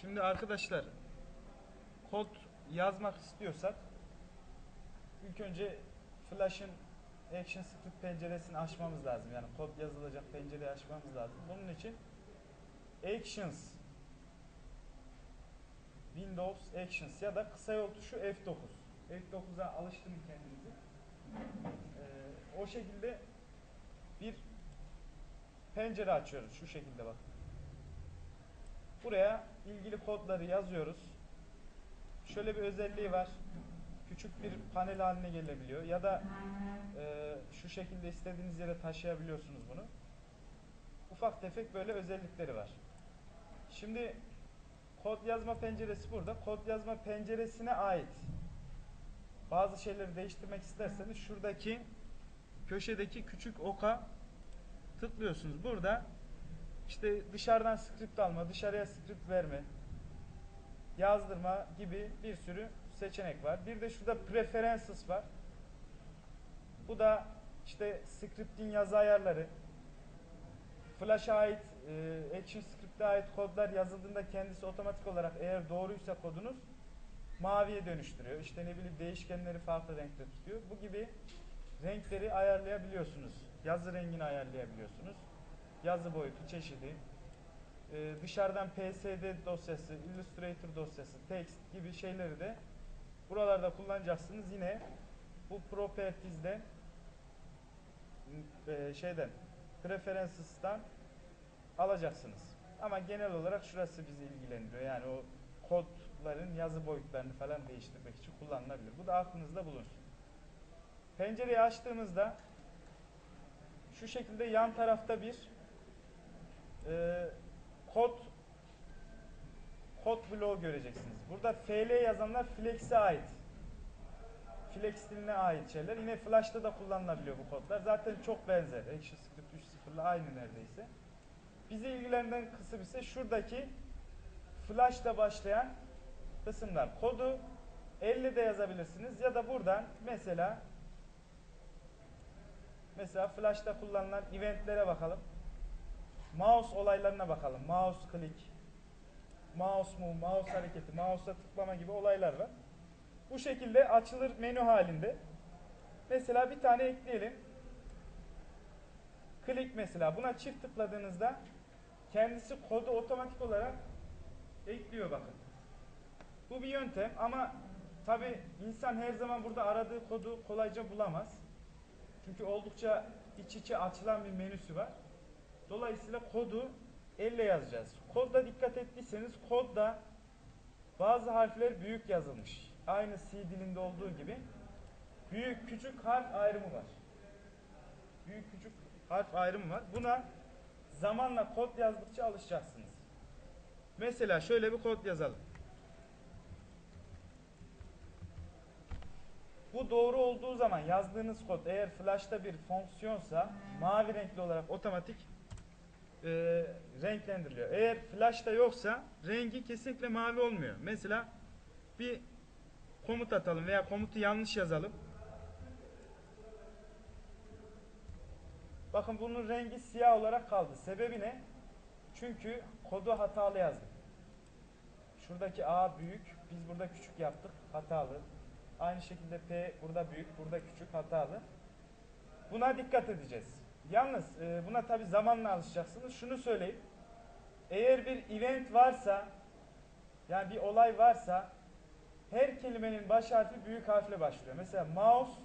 Şimdi arkadaşlar kod yazmak istiyorsak ilk önce Flash'ın Action Script penceresini açmamız lazım. Yani kod yazılacak pencereyi açmamız lazım. Bunun için Actions Windows Actions ya da kısa yol tuşu F9. F9'a alıştırın kendinizi. Ee, o şekilde bir pencere açıyoruz. Şu şekilde bak. Buraya ilgili kodları yazıyoruz. Şöyle bir özelliği var. Küçük bir panel haline gelebiliyor. Ya da e, şu şekilde istediğiniz yere taşıyabiliyorsunuz bunu. Ufak tefek böyle özellikleri var. Şimdi kod yazma penceresi burada. Kod yazma penceresine ait bazı şeyleri değiştirmek isterseniz şuradaki köşedeki küçük oka tıklıyorsunuz. Burada işte dışarıdan script alma, dışarıya script verme, yazdırma gibi bir sürü seçenek var. Bir de şurada preferences var. Bu da işte script'in yazı ayarları. Flash'a ait, e, Action Script'e ait kodlar yazıldığında kendisi otomatik olarak eğer doğruysa kodunuz maviye dönüştürüyor. İşte ne bileyim değişkenleri farklı renkte tutuyor. Bu gibi renkleri ayarlayabiliyorsunuz. Yazı rengini ayarlayabiliyorsunuz. Yazı boyutu, çeşidi. Ee, dışarıdan PSD dosyası, Illustrator dosyası, text gibi şeyleri de buralarda kullanacaksınız. Yine bu properties'de e, şeyden preferences'tan alacaksınız. Ama genel olarak şurası bizi ilgilendiriyor. Yani o kodların yazı boyutlarını falan değiştirmek için kullanılabilir. Bu da aklınızda bulunsun. Pencereyi açtığımızda şu şekilde yan tarafta bir e, kod kod bloğu göreceksiniz. Burada FL yazanlar Flex'e ait. Flex diline ait şeyler. Yine Flash'ta da kullanılabiliyor bu kodlar. Zaten çok benzer. ActionScript 3.0'la aynı neredeyse. Bizi ilgilendiren kısım ise şuradaki Flash'ta başlayan kısımlar. Kodu elle de yazabilirsiniz ya da buradan mesela mesela Flash'ta kullanılan eventlere bakalım. Mouse olaylarına bakalım. Mouse click, mouse move, mouse hareketi, mouse'a tıklama gibi olaylar var. Bu şekilde açılır menü halinde. Mesela bir tane ekleyelim. Click mesela. Buna çift tıkladığınızda kendisi kodu otomatik olarak ekliyor bakın. Bu bir yöntem ama tabi insan her zaman burada aradığı kodu kolayca bulamaz. Çünkü oldukça iç içe açılan bir menüsü var. Dolayısıyla kodu elle yazacağız. Kodda dikkat ettiyseniz kodda bazı harfler büyük yazılmış. Aynı C dilinde olduğu gibi büyük küçük harf ayrımı var. Büyük küçük harf ayrımı var. Buna zamanla kod yazdıkça alışacaksınız. Mesela şöyle bir kod yazalım. Bu doğru olduğu zaman yazdığınız kod eğer flash'ta bir fonksiyonsa mavi renkli olarak otomatik e, renklendiriliyor. Eğer flash'ta yoksa rengi kesinlikle mavi olmuyor. Mesela bir komut atalım veya komutu yanlış yazalım. Bakın bunun rengi siyah olarak kaldı. Sebebi ne? Çünkü kodu hatalı yazdık. Şuradaki A büyük, biz burada küçük yaptık, hatalı. Aynı şekilde P burada büyük, burada küçük, hatalı. Buna dikkat edeceğiz. Yalnız e, buna tabi zamanla alışacaksınız. Şunu söyleyeyim. Eğer bir event varsa, yani bir olay varsa, her kelimenin baş harfi büyük harfle başlıyor. Mesela mouse,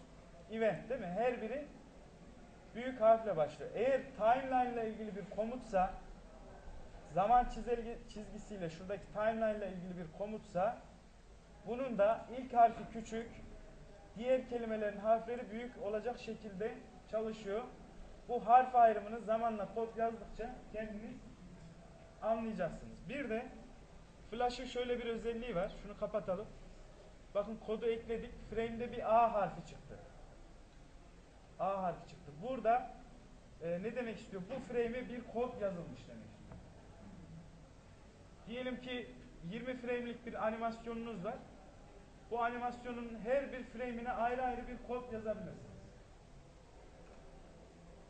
event değil mi? Her biri büyük harfle başlıyor. Eğer timeline ile ilgili bir komutsa, zaman çizelge, çizgisiyle şuradaki timeline ile ilgili bir komutsa, bunun da ilk harfi küçük, diğer kelimelerin harfleri büyük olacak şekilde çalışıyor. Bu harf ayrımını zamanla kod yazdıkça kendiniz anlayacaksınız. Bir de Flash'ın şöyle bir özelliği var. Şunu kapatalım. Bakın kodu ekledik. Frame'de bir A harfi çıktı. A harfi çıktı. Burada e, ne demek istiyor? Bu frame'e bir kod yazılmış demek. Diyelim ki 20 frame'lik bir animasyonunuz var. Bu animasyonun her bir frame'ine ayrı ayrı bir kod yazabilirsiniz.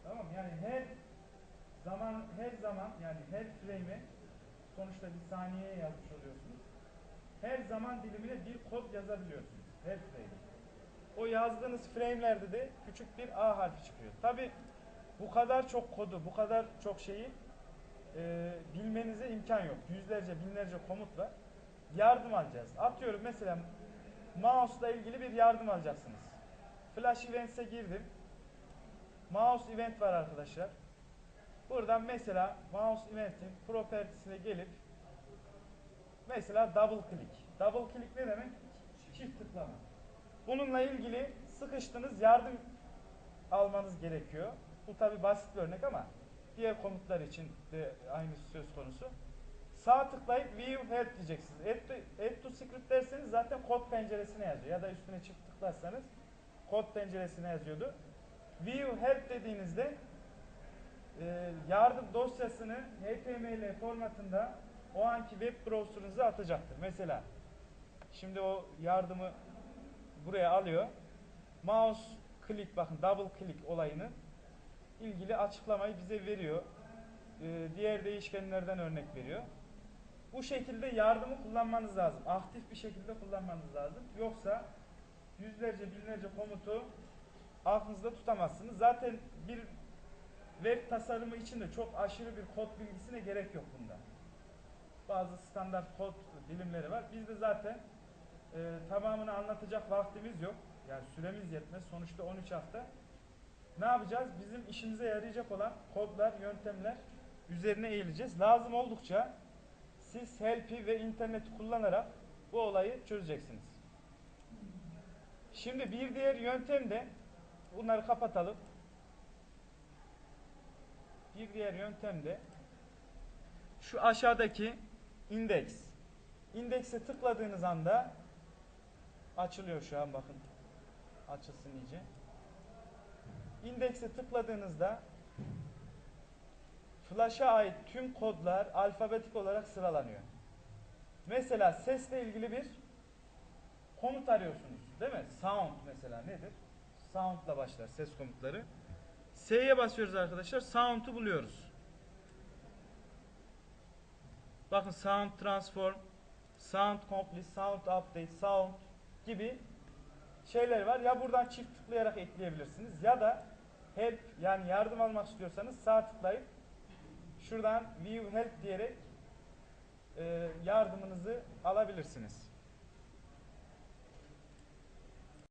Tamam yani her zaman her zaman yani her frame'e sonuçta bir saniyeye yazmış oluyorsunuz. Her zaman dilimine bir kod yazabiliyorsunuz. Her frame. O yazdığınız frame'lerde de küçük bir A harfi çıkıyor. Tabi bu kadar çok kodu, bu kadar çok şeyi e, bilmenize imkan yok. Yüzlerce, binlerce komut var. Yardım alacağız. Atıyorum mesela mouse'la ilgili bir yardım alacaksınız. Flash Events'e girdim. Mouse event var arkadaşlar. Buradan mesela mouse event'in propertiesine gelip mesela double click. Double click ne demek? Çift tıklama. Bununla ilgili sıkıştınız yardım almanız gerekiyor. Bu tabi basit bir örnek ama diğer komutlar için de aynı söz konusu. Sağ tıklayıp view help diyeceksiniz. Add to, add to script derseniz zaten kod penceresine yazıyor. Ya da üstüne çift tıklarsanız kod penceresine yazıyordu. View help dediğinizde e, yardım dosyasını HTML formatında o anki web browser'ınıza atacaktır. Mesela şimdi o yardımı buraya alıyor. Mouse click bakın double click olayını ilgili açıklamayı bize veriyor. Ee, diğer değişkenlerden örnek veriyor. Bu şekilde yardımı kullanmanız lazım. Aktif bir şekilde kullanmanız lazım. Yoksa yüzlerce binlerce komutu aklınızda tutamazsınız. Zaten bir web tasarımı için de çok aşırı bir kod bilgisine gerek yok bunda. Bazı standart kod dilimleri var. Biz de zaten e, tamamını anlatacak vaktimiz yok. Yani süremiz yetmez. Sonuçta 13 hafta. Ne yapacağız? Bizim işimize yarayacak olan kodlar, yöntemler üzerine eğileceğiz. Lazım oldukça siz Help'i ve interneti kullanarak bu olayı çözeceksiniz. Şimdi bir diğer yöntem de bunları kapatalım. Bir diğer yöntem de şu aşağıdaki indeks. İndekse tıkladığınız anda açılıyor şu an bakın. Açılsın iyice. İndekse tıkladığınızda Flash'a ait tüm kodlar alfabetik olarak sıralanıyor. Mesela sesle ilgili bir komut arıyorsunuz. Değil mi? Sound mesela nedir? Sound'la başlar ses komutları. S'ye basıyoruz arkadaşlar. Sound'u buluyoruz. Bakın sound transform, sound complete, sound update, sound gibi şeyler var. Ya buradan çift tıklayarak ekleyebilirsiniz ya da help yani yardım almak istiyorsanız sağ tıklayıp şuradan view help diyerek e, yardımınızı alabilirsiniz.